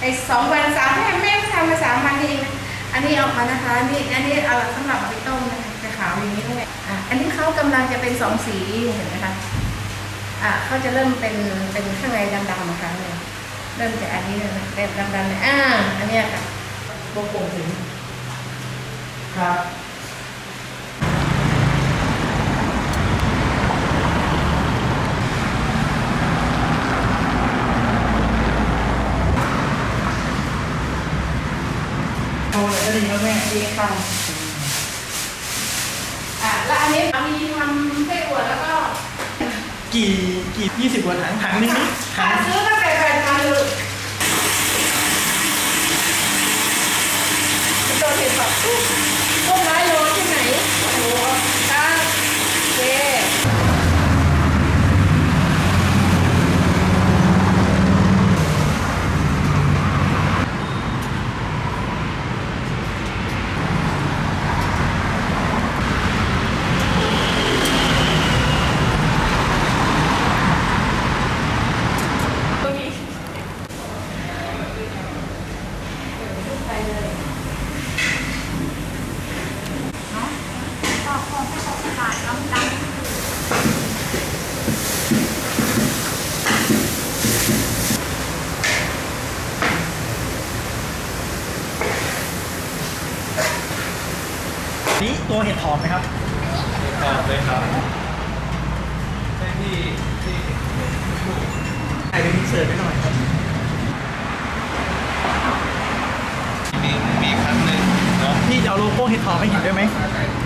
ไอ้สองวันสามแม่แม่ทำมาสามวันเองนะอันนี้ออกมานะคะนี่อันนี้เอาสำหรับเอาไปต้มนะคะจะขาวอย่างนี้เลยอะอันนี้เขากำลังจะเป็นสองสีเห็นไหมคะอะเขาจะเริ่มเป็นเป็นข้างในดำๆนะคะเนี่ยเริ่มจากอันนี้เลยนะแบบดำๆเนี่ยอ่าอันนี้ค่ะตัวโป่งสิงครับ โอ้ยก็ดีครับแม่ดีค่ะอะแล้วอันนี้มีทำไส้อั่วแล้วก็กี่กี่ยี่สิบกว่าถังถังนึงนี่ถัถ้างซื้อตั้งแต่แปดพันเลยตัวเห็ดแบบพวกร้อยโลที่ไหนโอ้โหครับโอเค นี่ตัวเห็ดหอมไหมครับตอบเลยครับใช่ที่ที่ใส่เป็นอินเสิร์ตไปหน่อยครับ มีมีครั้งหนึ่งเนาะพี่จะเอาโลโก้เห็ดหอมให้เห็นด้วยไหมไ